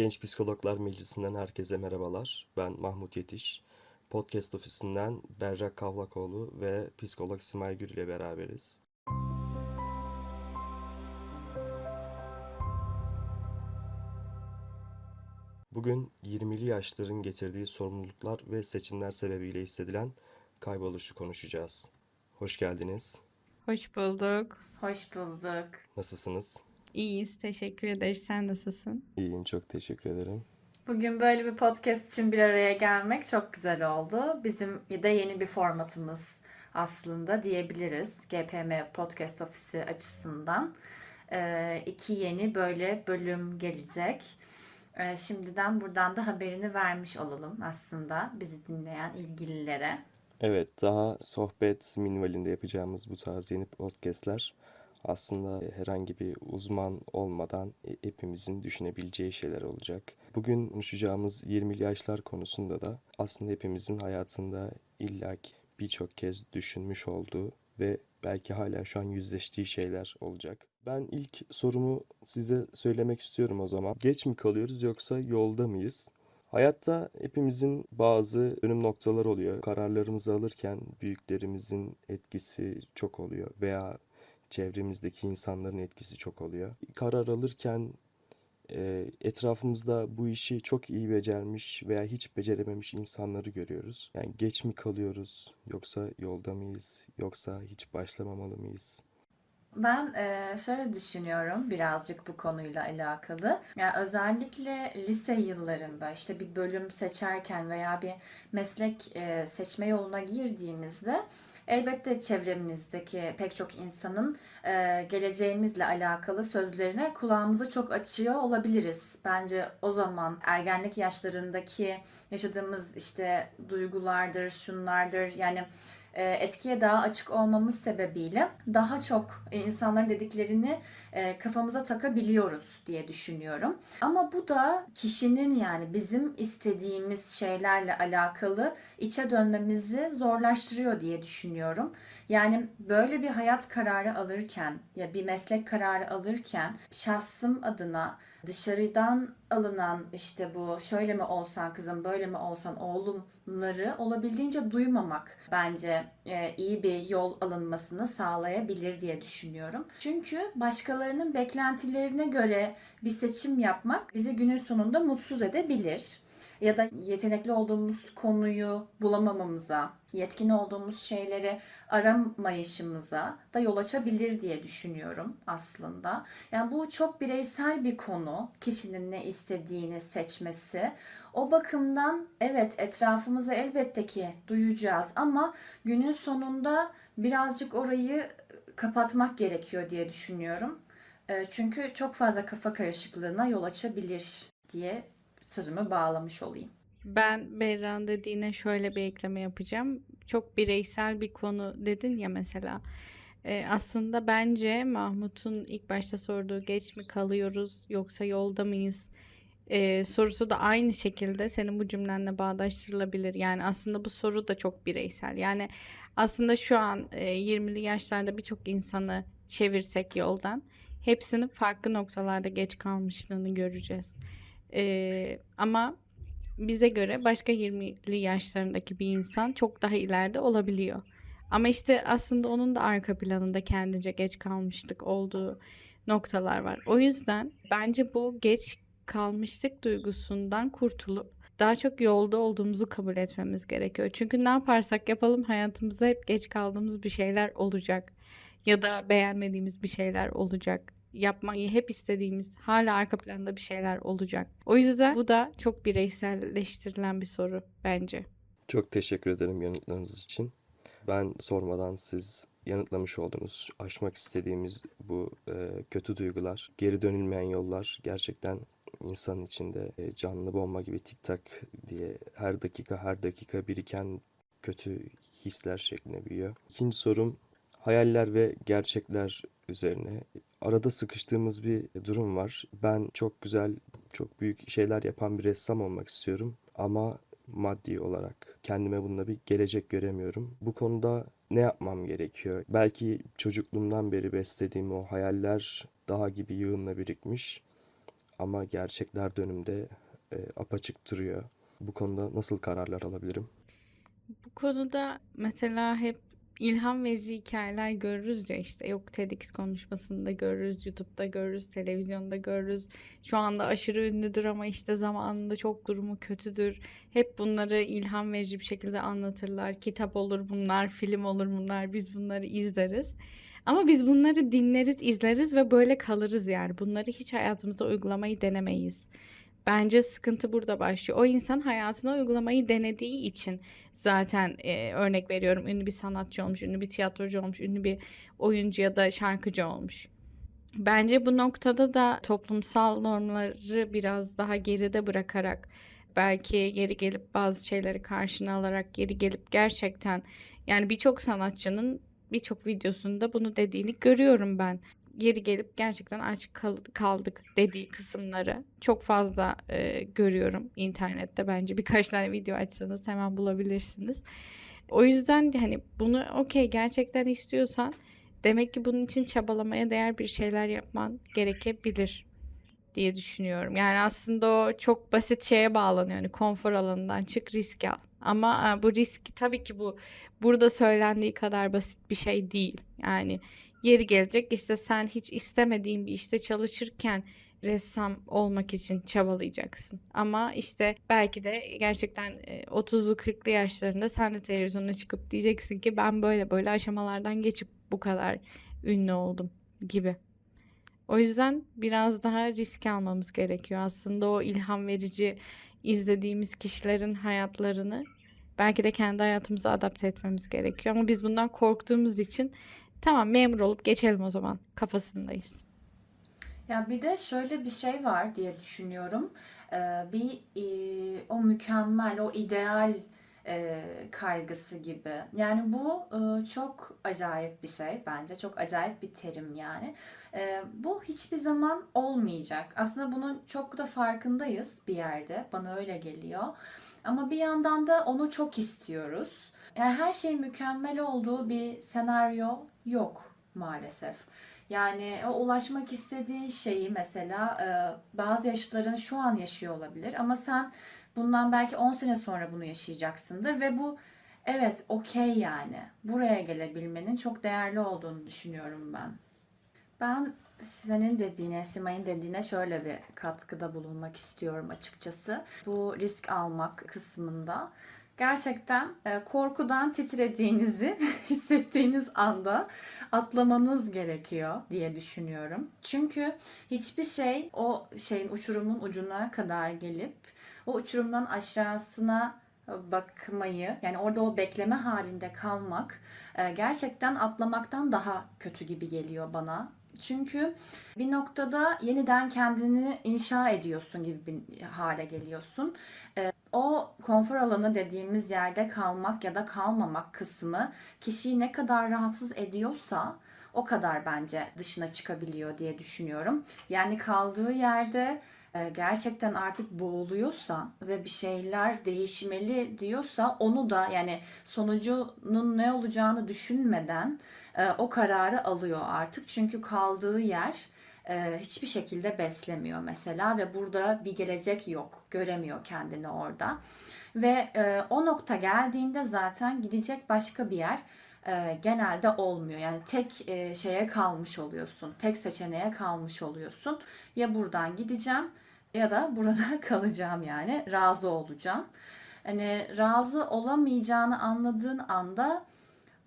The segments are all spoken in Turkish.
Genç Psikologlar Meclisi'nden herkese merhabalar. Ben Mahmut Yetiş. Podcast ofisinden Berrak Kavlakoğlu ve psikolog Simay Gül ile beraberiz. Bugün 20'li yaşların getirdiği sorumluluklar ve seçimler sebebiyle hissedilen kayboluşu konuşacağız. Hoş geldiniz. Hoş bulduk. Hoş bulduk. Nasılsınız? İyiyiz. Teşekkür ederiz. Sen nasılsın? İyiyim, çok teşekkür ederim. Bugün böyle bir podcast için bir araya gelmek çok güzel oldu. Bizim de yeni bir formatımız aslında diyebiliriz. GPM Podcast Ofisi açısından. Ee, iki yeni böyle bölüm gelecek. Ee, şimdiden buradan da haberini vermiş olalım aslında bizi dinleyen ilgililere. Evet, daha sohbet minvalinde yapacağımız bu tarz yeni podcastler aslında herhangi bir uzman olmadan hepimizin düşünebileceği şeyler olacak. Bugün konuşacağımız 20'li yaşlar konusunda da aslında hepimizin hayatında illaki birçok kez düşünmüş olduğu ve belki hala şu an yüzleştiği şeyler olacak. Ben ilk sorumu size söylemek istiyorum o zaman. Geç mi kalıyoruz yoksa yolda mıyız? Hayatta hepimizin bazı dönüm noktaları oluyor. Kararlarımızı alırken büyüklerimizin etkisi çok oluyor veya çevremizdeki insanların etkisi çok oluyor. Karar alırken e, etrafımızda bu işi çok iyi becermiş veya hiç becerememiş insanları görüyoruz. Yani geç mi kalıyoruz yoksa yolda mıyız yoksa hiç başlamamalı mıyız? Ben e, şöyle düşünüyorum birazcık bu konuyla alakalı. Yani özellikle lise yıllarında işte bir bölüm seçerken veya bir meslek e, seçme yoluna girdiğimizde elbette çevremizdeki pek çok insanın e, geleceğimizle alakalı sözlerine kulağımızı çok açıyor olabiliriz. Bence o zaman ergenlik yaşlarındaki yaşadığımız işte duygulardır, şunlardır yani etkiye daha açık olmamız sebebiyle daha çok e, insanların dediklerini e, kafamıza takabiliyoruz diye düşünüyorum. Ama bu da kişinin yani bizim istediğimiz şeylerle alakalı içe dönmemizi zorlaştırıyor diye düşünüyorum. Yani böyle bir hayat kararı alırken ya bir meslek kararı alırken şahsım adına dışarıdan alınan işte bu şöyle mi olsan kızım böyle mi olsan oğlumları olabildiğince duymamak bence e, iyi bir yol alınmasını sağlayabilir diye düşünüyorum. Çünkü başkalarının beklentilerine göre bir seçim yapmak bizi günün sonunda mutsuz edebilir ya da yetenekli olduğumuz konuyu bulamamamıza, yetkin olduğumuz şeyleri aramayışımıza da yol açabilir diye düşünüyorum aslında. Yani bu çok bireysel bir konu. Kişinin ne istediğini seçmesi. O bakımdan evet etrafımızı elbette ki duyacağız ama günün sonunda birazcık orayı kapatmak gerekiyor diye düşünüyorum. E, Çünkü çok fazla kafa karışıklığına yol açabilir diye sözümü bağlamış olayım. Ben Berra'nın dediğine şöyle bir ekleme yapacağım. Çok bireysel bir konu dedin ya mesela. Ee, aslında bence Mahmut'un ilk başta sorduğu geç mi kalıyoruz yoksa yolda mıyız Ee, sorusu da aynı şekilde senin bu cümlenle bağdaştırılabilir. Yani aslında bu soru da çok bireysel. Yani aslında şu an e, 20'li yaşlarda birçok insanı çevirsek yoldan hepsinin farklı noktalarda geç kalmışlığını göreceğiz. Ee, ama bize göre başka 20'li yaşlarındaki bir insan çok daha ileride olabiliyor. Ama işte aslında onun da arka planında kendince geç kalmışlık olduğu noktalar var. O yüzden bence bu geç kalmışlık duygusundan kurtulup daha çok yolda olduğumuzu kabul etmemiz gerekiyor. Çünkü ne yaparsak yapalım hayatımızda hep geç kaldığımız bir şeyler olacak. Ya da beğenmediğimiz bir şeyler olacak yapmayı hep istediğimiz hala arka planda bir şeyler olacak. O yüzden bu da çok bireyselleştirilen bir soru bence. Çok teşekkür ederim yanıtlarınız için. Ben sormadan siz yanıtlamış oldunuz. Aşmak istediğimiz bu e, kötü duygular, geri dönülmeyen yollar gerçekten insanın içinde e, canlı bomba gibi tik tak diye her dakika her dakika biriken kötü hisler şeklinde büyüyor. İkinci sorum hayaller ve gerçekler üzerine. Arada sıkıştığımız bir durum var. Ben çok güzel, çok büyük şeyler yapan bir ressam olmak istiyorum ama maddi olarak kendime bununla bir gelecek göremiyorum. Bu konuda ne yapmam gerekiyor? Belki çocukluğumdan beri beslediğim o hayaller daha gibi yığınla birikmiş. ama gerçekler de önümde e, apaçık duruyor. Bu konuda nasıl kararlar alabilirim? Bu konuda mesela hep ilham verici hikayeler görürüz ya işte yok TEDx konuşmasında görürüz, YouTube'da görürüz, televizyonda görürüz. Şu anda aşırı ünlüdür ama işte zamanında çok durumu kötüdür. Hep bunları ilham verici bir şekilde anlatırlar. Kitap olur bunlar, film olur bunlar. Biz bunları izleriz. Ama biz bunları dinleriz, izleriz ve böyle kalırız yani. Bunları hiç hayatımızda uygulamayı denemeyiz. Bence sıkıntı burada başlıyor. O insan hayatına uygulamayı denediği için zaten e, örnek veriyorum ünlü bir sanatçı olmuş, ünlü bir tiyatrocu olmuş, ünlü bir oyuncu ya da şarkıcı olmuş. Bence bu noktada da toplumsal normları biraz daha geride bırakarak belki geri gelip bazı şeyleri karşına alarak geri gelip gerçekten yani birçok sanatçının birçok videosunda bunu dediğini görüyorum ben geri gelip gerçekten aç kal- kaldık dediği kısımları çok fazla e, görüyorum internette bence birkaç tane video açsanız hemen bulabilirsiniz. O yüzden hani bunu okey gerçekten istiyorsan demek ki bunun için çabalamaya değer bir şeyler yapman gerekebilir diye düşünüyorum. Yani aslında o çok basit şeye bağlanıyor. Yani konfor alanından çık risk al. Ama bu risk tabii ki bu burada söylendiği kadar basit bir şey değil. Yani yeri gelecek işte sen hiç istemediğin bir işte çalışırken ressam olmak için çabalayacaksın. Ama işte belki de gerçekten e, 30'lu 40'lı yaşlarında sen de televizyona çıkıp diyeceksin ki ben böyle böyle aşamalardan geçip bu kadar ünlü oldum gibi. O yüzden biraz daha risk almamız gerekiyor. Aslında o ilham verici izlediğimiz kişilerin hayatlarını belki de kendi hayatımıza adapte etmemiz gerekiyor. Ama biz bundan korktuğumuz için tamam memur olup geçelim o zaman kafasındayız. Ya bir de şöyle bir şey var diye düşünüyorum. Ee, bir e, o mükemmel, o ideal e, kaygısı gibi. Yani bu e, çok acayip bir şey bence. Çok acayip bir terim yani. E, bu hiçbir zaman olmayacak. Aslında bunun çok da farkındayız bir yerde. Bana öyle geliyor. Ama bir yandan da onu çok istiyoruz. Yani her şey mükemmel olduğu bir senaryo yok maalesef. Yani o ulaşmak istediğin şeyi mesela e, bazı yaşlıların şu an yaşıyor olabilir ama sen bundan belki 10 sene sonra bunu yaşayacaksındır ve bu evet okey yani. Buraya gelebilmenin çok değerli olduğunu düşünüyorum ben. Ben senin dediğine, Simay'ın dediğine şöyle bir katkıda bulunmak istiyorum açıkçası. Bu risk almak kısmında. Gerçekten e, korkudan titrediğinizi hissettiğiniz anda atlamanız gerekiyor diye düşünüyorum. Çünkü hiçbir şey o şeyin uçurumun ucuna kadar gelip o uçurumdan aşağısına bakmayı yani orada o bekleme halinde kalmak e, gerçekten atlamaktan daha kötü gibi geliyor bana. Çünkü bir noktada yeniden kendini inşa ediyorsun gibi bir hale geliyorsun. E, o konfor alanı dediğimiz yerde kalmak ya da kalmamak kısmı kişiyi ne kadar rahatsız ediyorsa o kadar bence dışına çıkabiliyor diye düşünüyorum. Yani kaldığı yerde e, gerçekten artık boğuluyorsa ve bir şeyler değişmeli diyorsa onu da yani sonucunun ne olacağını düşünmeden o kararı alıyor artık. Çünkü kaldığı yer e, hiçbir şekilde beslemiyor mesela ve burada bir gelecek yok. Göremiyor kendini orada. Ve o nokta geldiğinde zaten gidecek başka bir yer genelde olmuyor. Yani tek şeye kalmış oluyorsun. Tek seçeneğe kalmış oluyorsun. Ya buradan gideceğim ya da burada kalacağım yani. Razı olacağım. Hani razı olamayacağını anladığın anda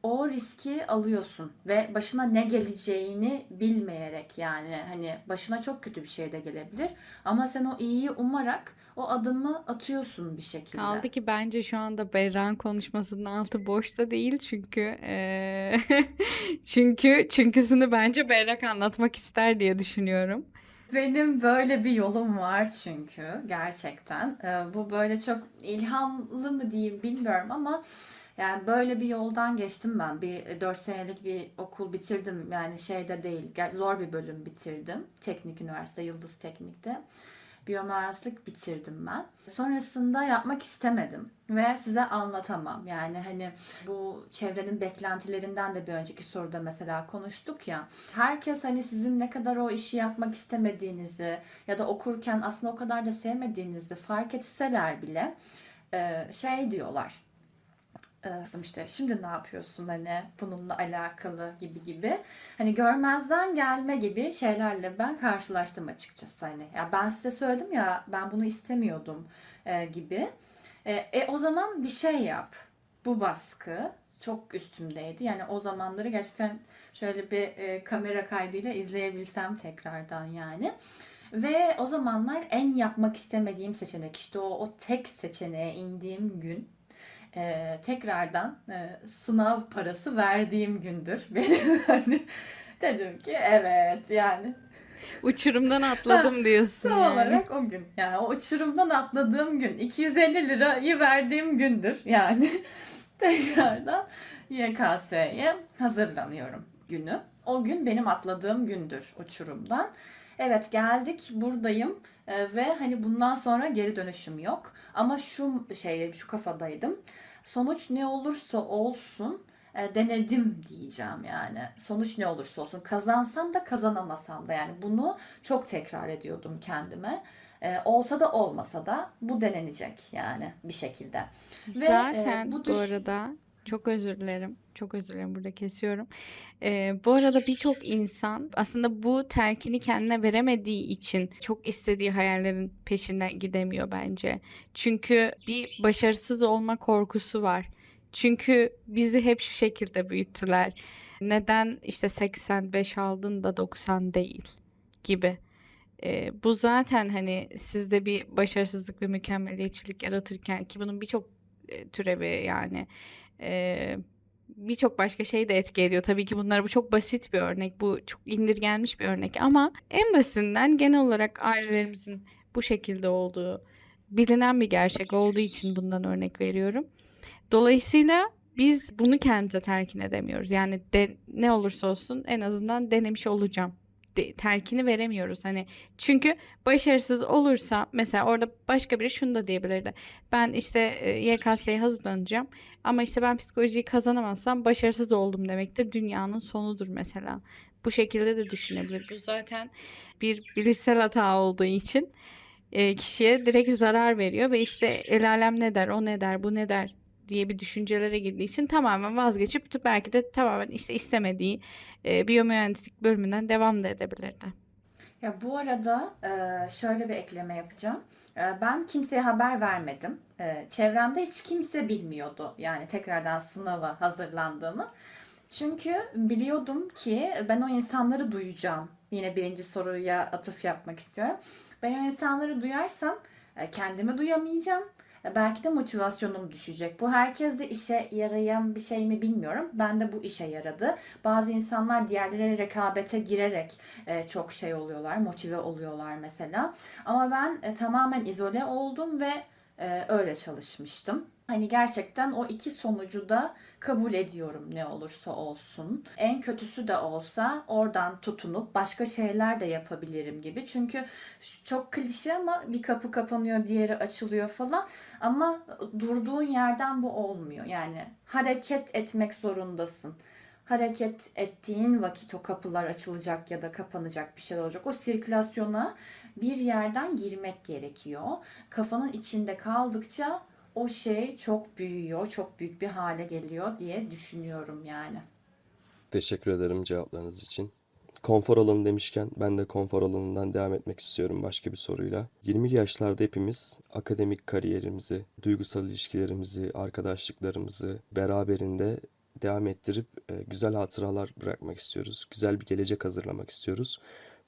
o riski alıyorsun ve başına ne geleceğini bilmeyerek yani hani başına çok kötü bir şey de gelebilir ama sen o iyiyi umarak o adımı atıyorsun bir şekilde. Kaldı ki bence şu anda Berra'nın konuşmasının altı boşta değil çünkü eee, çünkü çünküsünü bence Berrak anlatmak ister diye düşünüyorum. Benim böyle bir yolum var çünkü gerçekten. Ee, bu böyle çok ilhamlı mı diyeyim bilmiyorum ama yani böyle bir yoldan geçtim ben. Bir 4 senelik bir okul bitirdim. Yani şeyde değil, zor bir bölüm bitirdim. Teknik üniversite, Yıldız Teknik'te. Biyomühendislik bitirdim ben. Sonrasında yapmak istemedim ve size anlatamam. Yani hani bu çevrenin beklentilerinden de bir önceki soruda mesela konuştuk ya. Herkes hani sizin ne kadar o işi yapmak istemediğinizi ya da okurken aslında o kadar da sevmediğinizi fark etseler bile e, şey diyorlar. E, işte şimdi ne yapıyorsun hani bununla alakalı gibi gibi. Hani görmezden gelme gibi şeylerle ben karşılaştım açıkçası hani. Ya ben size söyledim ya ben bunu istemiyordum e, gibi. E, e, o zaman bir şey yap. Bu baskı çok üstümdeydi. Yani o zamanları gerçekten şöyle bir e, kamera kaydıyla izleyebilsem tekrardan yani. Ve o zamanlar en yapmak istemediğim seçenek işte o, o tek seçeneğe indiğim gün e, tekrardan e, sınav parası verdiğim gündür. Benim hani dedim ki evet yani Uçurumdan atladım diyorsun Tam yani. olarak o gün. Yani o uçurumdan atladığım gün. 250 lirayı verdiğim gündür. Yani tekrardan YKS'ye hazırlanıyorum günü. O gün benim atladığım gündür uçurumdan. Evet geldik buradayım e, ve hani bundan sonra geri dönüşüm yok. Ama şu şey şu kafadaydım. Sonuç ne olursa olsun e, denedim diyeceğim yani. Sonuç ne olursa olsun kazansam da kazanamasam da yani bunu çok tekrar ediyordum kendime. E, olsa da olmasa da bu denenecek yani bir şekilde. Ve, e, Zaten bu bu düş- arada çok özür dilerim. Çok özür dilerim burada kesiyorum. Ee, bu arada birçok insan aslında bu telkini kendine veremediği için çok istediği hayallerin peşinden gidemiyor bence. Çünkü bir başarısız olma korkusu var. Çünkü bizi hep şu şekilde büyüttüler. Neden işte 85 aldın da 90 değil gibi. Ee, bu zaten hani sizde bir başarısızlık ve mükemmeliyetçilik yaratırken ki bunun birçok e, türevi yani e, birçok başka şey de etki ediyor. Tabii ki bunlar bu çok basit bir örnek. Bu çok indirgenmiş bir örnek ama en basitinden genel olarak ailelerimizin bu şekilde olduğu bilinen bir gerçek olduğu için bundan örnek veriyorum. Dolayısıyla biz bunu kendimize telkin edemiyoruz. Yani de, ne olursa olsun en azından denemiş olacağım. Telkini veremiyoruz. Hani çünkü başarısız olursa mesela orada başka biri şunu da diyebilirdi. Ben işte e, YKS'ye hazırlanacağım ama işte ben psikolojiyi kazanamazsam başarısız oldum demektir. Dünyanın sonudur mesela. Bu şekilde de düşünebilir. Bu zaten bir bilişsel hata olduğu için e, kişiye direkt zarar veriyor ve işte el alem ne der, o ne der, bu ne der diye bir düşüncelere girdiği için tamamen vazgeçip belki de tamamen işte istemediği e, biyomühendislik bölümünden devam da edebilirdi. Ya bu arada e, şöyle bir ekleme yapacağım. E, Ben kimseye haber vermedim. E, Çevremde hiç kimse bilmiyordu. Yani tekrardan sınava hazırlandığımı. Çünkü biliyordum ki ben o insanları duyacağım. Yine birinci soruya atıf yapmak istiyorum. Ben o insanları duyarsam e, kendimi duyamayacağım. Belki de motivasyonum düşecek. Bu herkeste işe yarayan bir şey mi bilmiyorum. Ben de bu işe yaradı. Bazı insanlar diğerleriyle rekabete girerek e, çok şey oluyorlar, motive oluyorlar mesela. Ama ben e, tamamen izole oldum ve e, öyle çalışmıştım. Hani gerçekten o iki sonucu da kabul ediyorum ne olursa olsun. En kötüsü de olsa oradan tutunup başka şeyler de yapabilirim gibi. Çünkü çok klişe ama bir kapı kapanıyor, diğeri açılıyor falan. Ama durduğun yerden bu olmuyor. Yani hareket etmek zorundasın hareket ettiğin vakit o kapılar açılacak ya da kapanacak bir şey olacak. O sirkülasyona bir yerden girmek gerekiyor. Kafanın içinde kaldıkça o şey çok büyüyor, çok büyük bir hale geliyor diye düşünüyorum yani. Teşekkür ederim cevaplarınız için. Konfor alanı demişken ben de konfor alanından devam etmek istiyorum başka bir soruyla. 20'li yaşlarda hepimiz akademik kariyerimizi, duygusal ilişkilerimizi, arkadaşlıklarımızı beraberinde devam ettirip e, güzel hatıralar bırakmak istiyoruz. Güzel bir gelecek hazırlamak istiyoruz.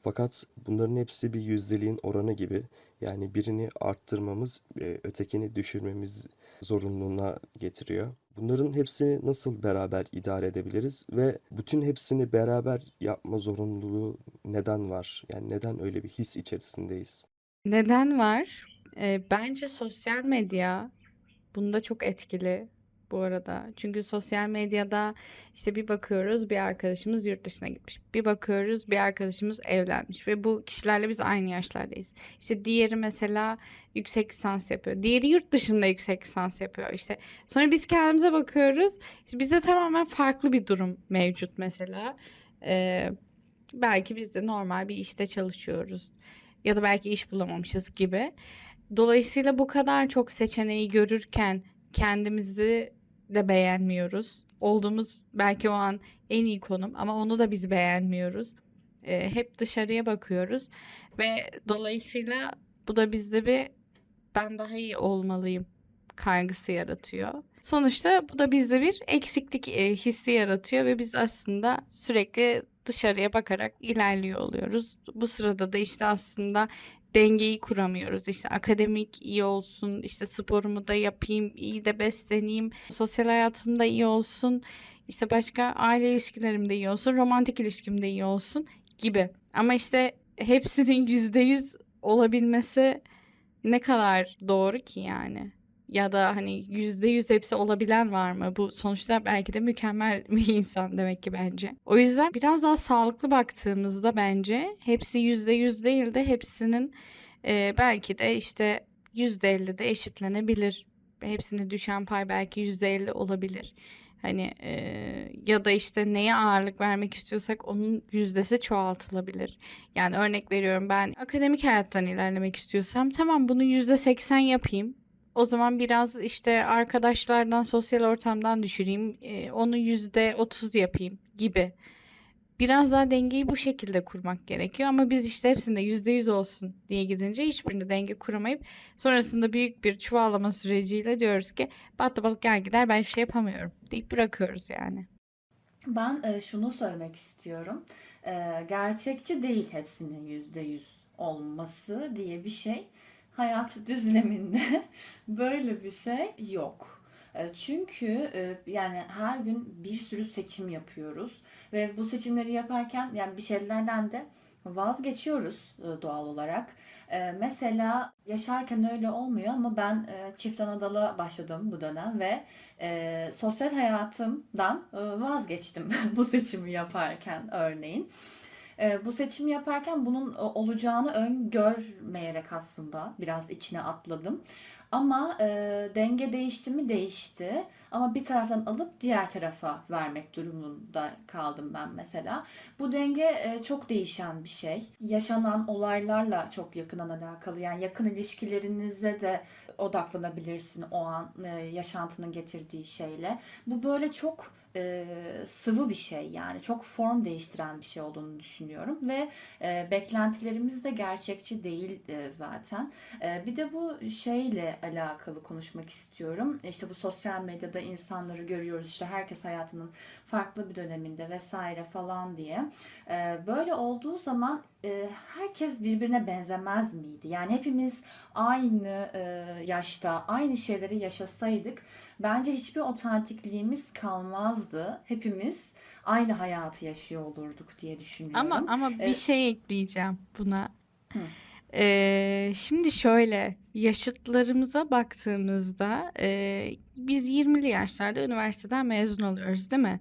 Fakat bunların hepsi bir yüzdeliğin oranı gibi. Yani birini arttırmamız, e, ötekini düşürmemiz zorunluluğuna getiriyor. Bunların hepsini nasıl beraber idare edebiliriz ve bütün hepsini beraber yapma zorunluluğu neden var? Yani neden öyle bir his içerisindeyiz? Neden var? Ee, bence sosyal medya bunda çok etkili. Bu arada. Çünkü sosyal medyada işte bir bakıyoruz bir arkadaşımız yurt dışına gitmiş. Bir bakıyoruz bir arkadaşımız evlenmiş ve bu kişilerle biz aynı yaşlardayız. İşte diğeri mesela yüksek lisans yapıyor. Diğeri yurt dışında yüksek lisans yapıyor. İşte sonra biz kendimize bakıyoruz. İşte bizde tamamen farklı bir durum mevcut mesela. Ee, belki biz de normal bir işte çalışıyoruz ya da belki iş bulamamışız gibi. Dolayısıyla bu kadar çok seçeneği görürken kendimizi de beğenmiyoruz. Olduğumuz belki o an en iyi konum ama onu da biz beğenmiyoruz. Ee, hep dışarıya bakıyoruz ve dolayısıyla bu da bizde bir ben daha iyi olmalıyım kaygısı yaratıyor. Sonuçta bu da bizde bir eksiklik e, hissi yaratıyor ve biz aslında sürekli dışarıya bakarak ilerliyor oluyoruz. Bu sırada da işte aslında dengeyi kuramıyoruz. İşte akademik iyi olsun, işte sporumu da yapayım, iyi de besleneyim, sosyal hayatım da iyi olsun, işte başka aile ilişkilerim de iyi olsun, romantik ilişkim de iyi olsun gibi. Ama işte hepsinin yüzde yüz olabilmesi ne kadar doğru ki yani? Ya da hani yüzde yüz hepsi olabilen var mı? Bu sonuçta belki de mükemmel bir insan demek ki bence. O yüzden biraz daha sağlıklı baktığımızda bence hepsi yüzde yüz değil de hepsinin e, belki de işte yüzde elli de eşitlenebilir. Hepsine düşen pay belki yüzde elli olabilir. Hani e, ya da işte neye ağırlık vermek istiyorsak onun yüzdesi çoğaltılabilir. Yani örnek veriyorum ben akademik hayattan ilerlemek istiyorsam tamam bunu yüzde seksen yapayım. O zaman biraz işte arkadaşlardan, sosyal ortamdan düşüreyim. e, onu yüzde otuz yapayım gibi. Biraz daha dengeyi bu şekilde kurmak gerekiyor. Ama biz işte hepsinde yüzde yüz olsun diye gidince hiçbirinde denge kuramayıp sonrasında büyük bir çuvallama süreciyle diyoruz ki battı balık gel gider ben hiçbir şey yapamıyorum deyip bırakıyoruz yani. Ben e, şunu söylemek istiyorum. E, gerçekçi değil hepsinin yüzde yüz olması diye bir şey. Hayat düzleminde böyle bir şey yok. E, Çünkü e, yani her gün bir sürü seçim yapıyoruz ve bu seçimleri yaparken yani bir şeylerden de vazgeçiyoruz e, doğal olarak. Mesela yaşarken öyle olmuyor ama ben çift anadala başladım bu dönem ve sosyal hayatımdan vazgeçtim bu seçimi yaparken örneğin. E, bu seçimi yaparken bunun e, olacağını öngörmeyerek aslında biraz içine atladım. Ama e, denge değişti mi değişti. Ama bir taraftan alıp diğer tarafa vermek durumunda kaldım ben mesela. Bu denge e, çok değişen bir şey. Yaşanan olaylarla çok yakından alakalı. Yani yakın ilişkilerinize de odaklanabilirsin o an e, yaşantının getirdiği şeyle. Bu böyle çok e, sıvı bir şey yani çok form değiştiren bir şey olduğunu düşünüyorum ve e, beklentilerimiz de gerçekçi değil e, zaten. E, bir de bu şeyle alakalı konuşmak istiyorum. İşte bu sosyal medyada insanları görüyoruz işte herkes hayatının farklı bir döneminde vesaire falan diye. E, böyle olduğu zaman e, herkes birbirine benzemez miydi? Yani hepimiz aynı e, yaşta aynı şeyleri yaşasaydık bence hiçbir otantikliğimiz kalmazdı. Hepimiz aynı hayatı yaşıyor olurduk diye düşünüyorum. Ama ama bir Evet. şey ekleyeceğim buna. Hı. Ee, şimdi şöyle yaşıtlarımıza baktığımızda e, biz 20'li yaşlarda üniversiteden mezun oluyoruz değil mi?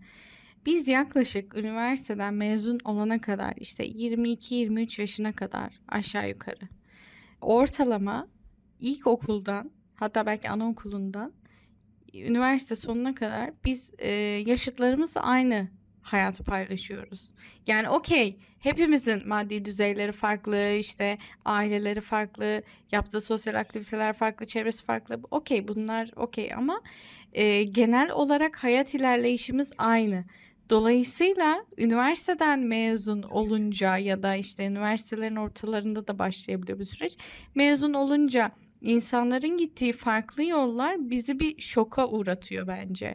Biz yaklaşık üniversiteden mezun olana kadar işte 22-23 yaşına kadar aşağı yukarı ortalama ilkokuldan hatta belki anaokulundan üniversite sonuna kadar biz e, yaşıtlarımızla aynı hayatı paylaşıyoruz. Yani okey hepimizin maddi düzeyleri farklı işte aileleri farklı yaptığı sosyal aktiviteler farklı çevresi farklı okey bunlar okey ama e, genel olarak hayat ilerleyişimiz aynı. Dolayısıyla üniversiteden mezun olunca ya da işte üniversitelerin ortalarında da başlayabiliyor bu süreç. Mezun olunca insanların gittiği farklı yollar bizi bir şoka uğratıyor bence.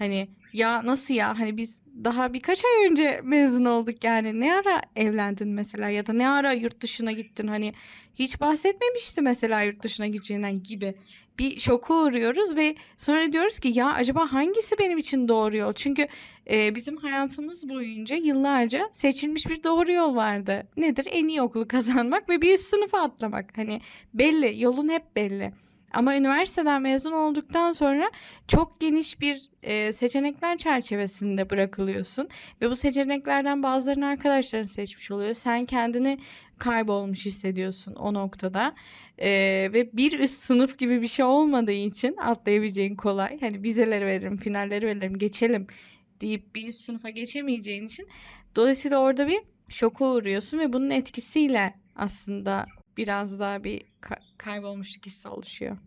Hani ya nasıl ya hani biz daha birkaç ay önce mezun olduk yani ne ara evlendin mesela ya da ne ara yurt dışına gittin hani hiç bahsetmemişti mesela yurt dışına gideceğinden gibi bir şoka uğruyoruz ve sonra diyoruz ki ya acaba hangisi benim için doğru yol? Çünkü e, bizim hayatımız boyunca yıllarca seçilmiş bir doğru yol vardı. Nedir? En iyi okulu kazanmak ve bir üst sınıfa atlamak. Hani belli, yolun hep belli. Ama üniversiteden mezun olduktan sonra çok geniş bir e, seçenekler çerçevesinde bırakılıyorsun ve bu seçeneklerden bazılarını arkadaşların seçmiş oluyor. Sen kendini kaybolmuş hissediyorsun o noktada. E, ve bir üst sınıf gibi bir şey olmadığı için atlayabileceğin kolay. Hani vizeleri veririm, finalleri veririm, geçelim deyip bir üst sınıfa geçemeyeceğin için dolayısıyla orada bir şoka uğruyorsun ve bunun etkisiyle aslında biraz daha bir ka- kaybolmuşluk hissi oluşuyor.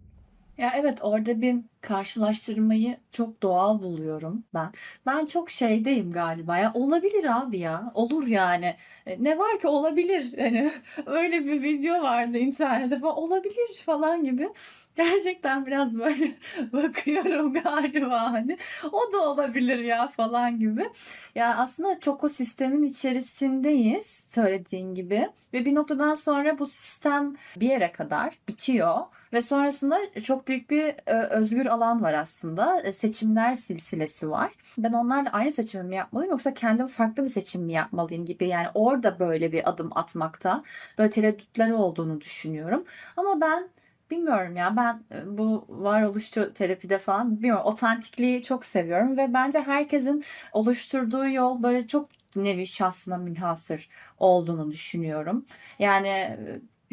Ya evet orada bir karşılaştırmayı çok doğal buluyorum ben. Ben çok şeydeyim galiba ya olabilir abi ya olur yani. E, Ne var ki olabilir hani öyle bir video vardı internette falan olabilir falan gibi. Gerçekten biraz böyle bakıyorum galiba hani o da olabilir ya falan gibi. Ya aslında çok o sistemin içerisindeyiz söylediğin gibi ve bir noktadan sonra bu sistem bir yere kadar bitiyor. Ve sonrasında çok büyük bir e, özgür alan var aslında. E, Seçimler silsilesi var. Ben onlarla aynı seçimi mi yapmalıyım yoksa kendim farklı bir seçim mi yapmalıyım gibi. Yani orada böyle bir adım atmakta böyle tereddütleri olduğunu düşünüyorum. Ama ben bilmiyorum ya ben e, bu varoluşçu terapide falan bilmiyorum otantikliği çok seviyorum ve bence herkesin oluşturduğu yol böyle çok nevi şahsına münhasır olduğunu düşünüyorum. Yani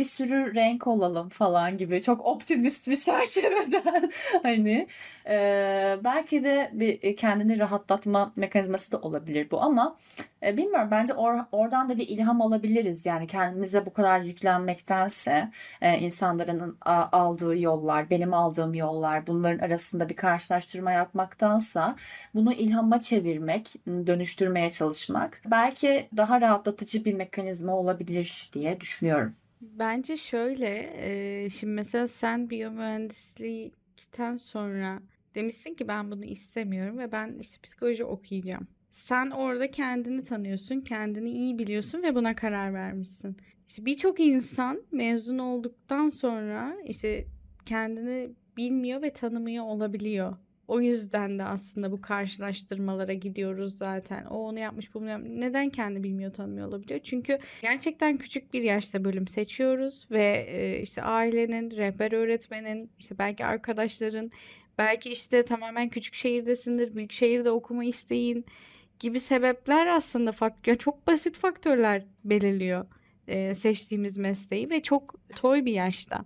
bir sürü renk olalım falan gibi. Çok optimist bir çerçeveden. Hani e, belki de bir kendini rahatlatma mekanizması da olabilir bu ama e, bilmiyorum bence or- oradan da bir ilham alabiliriz. Yani kendimize bu kadar yüklenmektense e, insanların a- aldığı yollar benim aldığım yollar bunların arasında bir karşılaştırma yapmaktansa bunu ilhama çevirmek dönüştürmeye çalışmak belki daha rahatlatıcı bir mekanizma olabilir diye düşünüyorum. Bence şöyle, e, şimdi mesela sen biyomühendislikten sonra demişsin ki ben bunu istemiyorum ve ben işte psikoloji okuyacağım. Sen orada kendini tanıyorsun, kendini iyi biliyorsun ve buna karar vermişsin. İşte birçok insan mezun olduktan sonra işte kendini bilmiyor ve tanımıyor olabiliyor. O yüzden de aslında bu karşılaştırmalara gidiyoruz zaten. O onu yapmış, bunu yapmış. Neden kendi bilmiyor, tanımıyor olabiliyor? Çünkü gerçekten küçük bir yaşta bölüm seçiyoruz ve e, işte ailenin, rehber öğretmenin, işte belki arkadaşların, belki işte tamamen küçük şehirdesindir, büyük şehirde okuma isteğin gibi sebepler aslında faktör, çok basit faktörler belirliyor e, seçtiğimiz mesleği ve çok toy bir yaşta.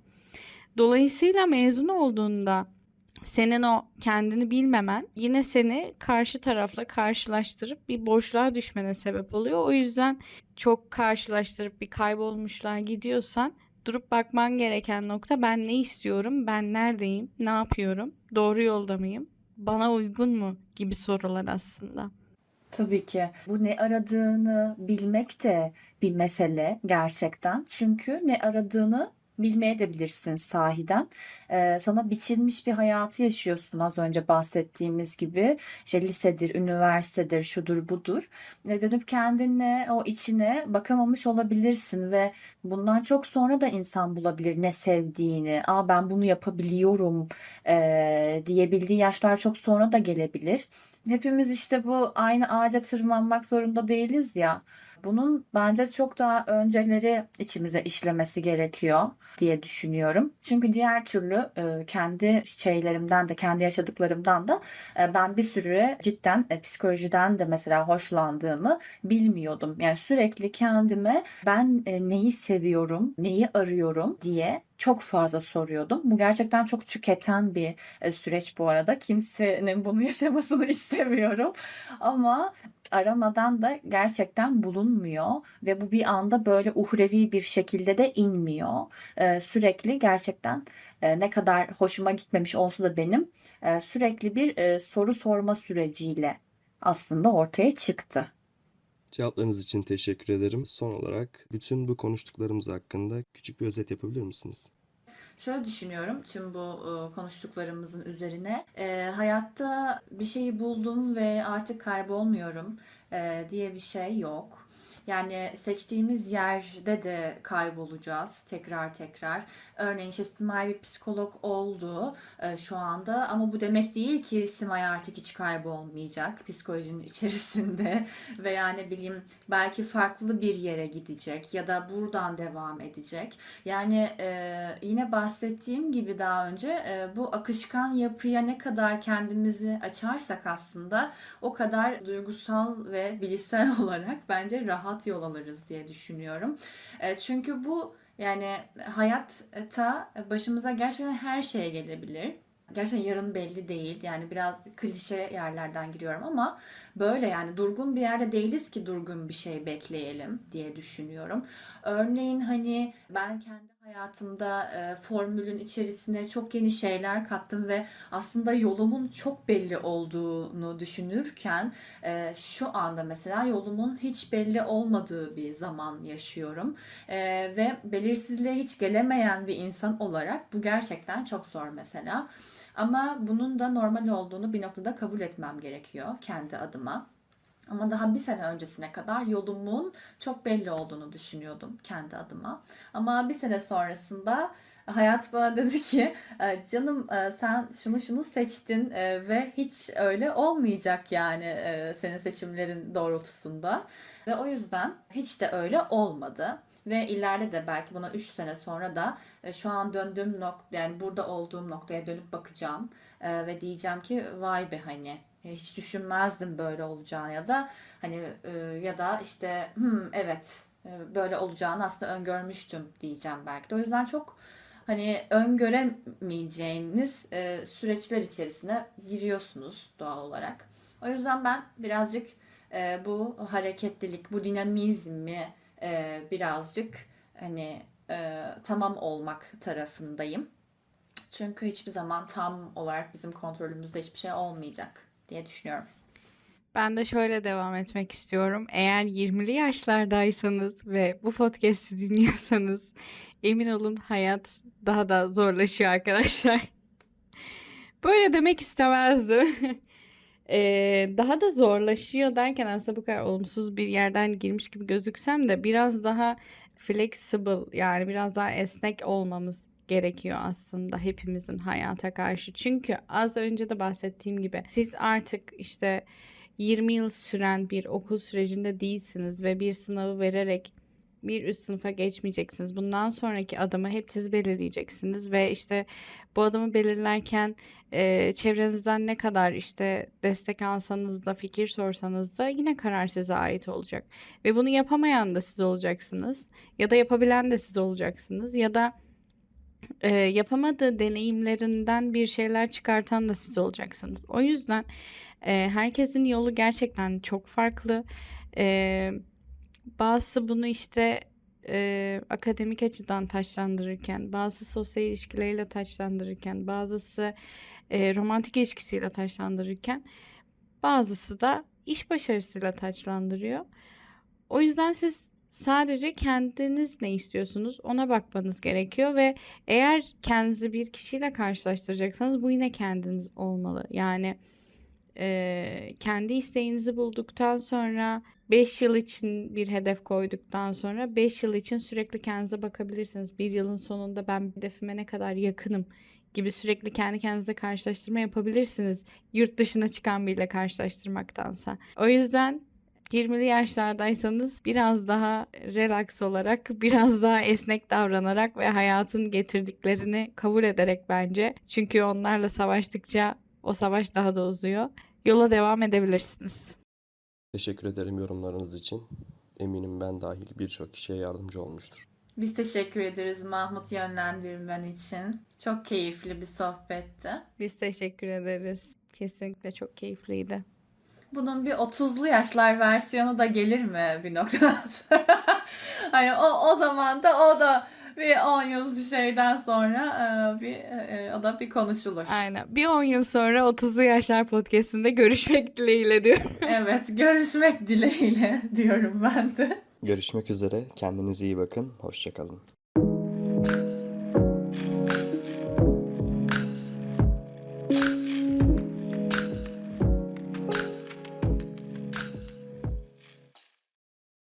Dolayısıyla mezun olduğunda senin o kendini bilmemen yine seni karşı tarafla karşılaştırıp bir boşluğa düşmene sebep oluyor. O yüzden çok karşılaştırıp bir kaybolmuşluğa gidiyorsan durup bakman gereken nokta ben ne istiyorum, ben neredeyim, ne yapıyorum, doğru yolda mıyım, bana uygun mu gibi sorular aslında. Tabii ki. Bu ne aradığını bilmek de bir mesele gerçekten. Çünkü ne aradığını bilmeye de bilirsin sahiden. Ee, sana biçilmiş bir hayatı yaşıyorsun az önce bahsettiğimiz gibi. İşte lisedir, üniversitedir, şudur budur. Ve dönüp kendine o içine bakamamış olabilirsin ve bundan çok sonra da insan bulabilir ne sevdiğini. Aa ben bunu yapabiliyorum ee, diyebildiği yaşlar çok sonra da gelebilir. Hepimiz işte bu aynı ağaca tırmanmak zorunda değiliz ya. Bunun bence çok daha önceleri içimize işlemesi gerekiyor diye düşünüyorum. Çünkü diğer türlü e, kendi şeylerimden de kendi yaşadıklarımdan da e, ben bir süre cidden e, psikolojiden de mesela hoşlandığımı bilmiyordum. Yani sürekli kendime ben neyi seviyorum, neyi arıyorum diye çok fazla soruyordum. Bu gerçekten çok tüketen bir süreç bu arada. Kimsenin bunu yaşamasını istemiyorum. Ama aramadan da gerçekten bulunmuyor ve bu bir anda böyle uhrevi bir şekilde de inmiyor. Ee, sürekli gerçekten e, ne kadar hoşuma gitmemiş olsa da benim e, sürekli bir e, soru sorma süreciyle aslında ortaya çıktı. Cevaplarınız için teşekkür ederim. Son olarak bütün bu konuştuklarımız hakkında küçük bir özet yapabilir misiniz? Şöyle düşünüyorum tüm bu e, konuştuklarımızın üzerine. E, hayatta bir şeyi buldum ve artık kaybolmuyorum e, diye bir şey yok. Yani seçtiğimiz yerde de kaybolacağız tekrar tekrar. Örneğin işte Simay bir psikolog oldu e, şu anda ama bu demek değil ki Simay artık hiç kaybolmayacak psikolojinin içerisinde veya ne bileyim belki farklı bir yere gidecek ya da buradan devam edecek. Yani e, yine bahsettiğim gibi daha önce e, bu akışkan yapıya ne kadar kendimizi açarsak aslında o kadar duygusal ve bilişsel olarak bence rahat yol alırız diye düşünüyorum. E, çünkü bu yani hayatta başımıza gerçekten her şey gelebilir. Gerçekten yarın belli değil. Yani biraz klişe yerlerden giriyorum ama böyle yani durgun bir yerde değiliz ki durgun bir şey bekleyelim diye düşünüyorum. Örneğin hani ben kendi hayatımda e, formülün içerisine çok yeni şeyler kattım ve aslında yolumun çok belli olduğunu düşünürken e, şu anda mesela yolumun hiç belli olmadığı bir zaman yaşıyorum. E, ve belirsizliğe hiç gelemeyen bir insan olarak bu gerçekten çok zor mesela. Ama bunun da normal olduğunu bir noktada kabul etmem gerekiyor kendi adıma. Ama daha bir sene öncesine kadar yolumun çok belli olduğunu düşünüyordum kendi adıma. Ama bir sene sonrasında hayat bana dedi ki "E, canım e, sen şunu şunu seçtin e, ve hiç öyle olmayacak yani e, senin seçimlerin doğrultusunda. Ve o yüzden hiç de öyle olmadı. Ve ileride de belki buna 3 sene sonra da e, şu an döndüğüm nokta yani burada olduğum noktaya dönüp bakacağım E, ve diyeceğim ki vay be hani e, hiç düşünmezdim böyle olacağını ya da hani e, ya da işte "Hmm, evet e, böyle olacağını aslında öngörmüştüm diyeceğim belki de. O yüzden çok hani öngöremeyeceğiniz e, süreçler içerisine giriyorsunuz doğal olarak. O yüzden ben birazcık bu hareketlilik, bu dinamizmi birazcık hani tamam olmak tarafındayım. Çünkü hiçbir zaman tam olarak bizim kontrolümüzde hiçbir şey olmayacak diye düşünüyorum. Ben de şöyle devam etmek istiyorum. Eğer 20'li yaşlardaysanız ve bu podcast'i dinliyorsanız emin olun hayat daha da zorlaşıyor arkadaşlar. Böyle demek istemezdim. Eee, daha da zorlaşıyor derken aslında bu kadar olumsuz bir yerden girmiş gibi gözüksem de biraz daha flexible yani biraz daha esnek olmamız gerekiyor aslında hepimizin hayata karşı. Çünkü az önce de bahsettiğim gibi siz artık işte 20 yıl süren bir okul sürecinde değilsiniz ve bir sınavı vererek bir üst sınıfa geçmeyeceksiniz. Bundan sonraki adımı hep siz belirleyeceksiniz ve işte bu adımı belirlerken e, çevrenizden ne kadar işte destek alsanız da fikir sorsanız da yine karar size ait olacak. Ve bunu yapamayan da siz olacaksınız ya da yapabilen de siz olacaksınız ya da e, yapamadığı deneyimlerinden bir şeyler çıkartan da siz olacaksınız. O yüzden e, herkesin yolu gerçekten çok farklı. E, bazısı bunu işte e, akademik açıdan taçlandırırken, bazısı sosyal ilişkileriyle taçlandırırken, bazısı e, romantik ilişkisiyle taçlandırırken, bazısı da iş başarısıyla taçlandırıyor. O yüzden siz sadece kendiniz ne istiyorsunuz ona bakmanız gerekiyor ve eğer kendinizi bir kişiyle karşılaştıracaksanız bu yine kendiniz olmalı. Yani e, kendi isteğinizi bulduktan sonra 5 yıl için bir hedef koyduktan sonra 5 yıl için sürekli kendinize bakabilirsiniz. Bir yılın sonunda ben hedefime ne kadar yakınım gibi sürekli kendi kendinize karşılaştırma yapabilirsiniz. Yurt dışına çıkan biriyle karşılaştırmaktansa. O yüzden 20'li yaşlardaysanız biraz daha relax olarak, biraz daha esnek davranarak ve hayatın getirdiklerini kabul ederek bence. Çünkü onlarla savaştıkça o savaş daha da uzuyor. Yola devam edebilirsiniz. Teşekkür ederim yorumlarınız için. Eminim ben dahil birçok kişiye yardımcı olmuştur. Biz teşekkür ederiz Mahmut yönlendirmen için. Çok keyifli bir sohbetti. Biz teşekkür ederiz. Kesinlikle çok keyifliydi. Bunun bir 30'lu yaşlar versiyonu da gelir mi bir noktadan sonra? hani o, o zaman da o da bir 10 yıl şeyden sonra e, bir e, o da bir konuşulur. Aynen. Bir 10 yıl sonra 30'lu Yaşlar Podcast'inde görüşmek dileğiyle diyorum. Evet, görüşmek dileğiyle diyorum ben de. Görüşmek üzere. Kendinize iyi bakın. Hoşçakalın.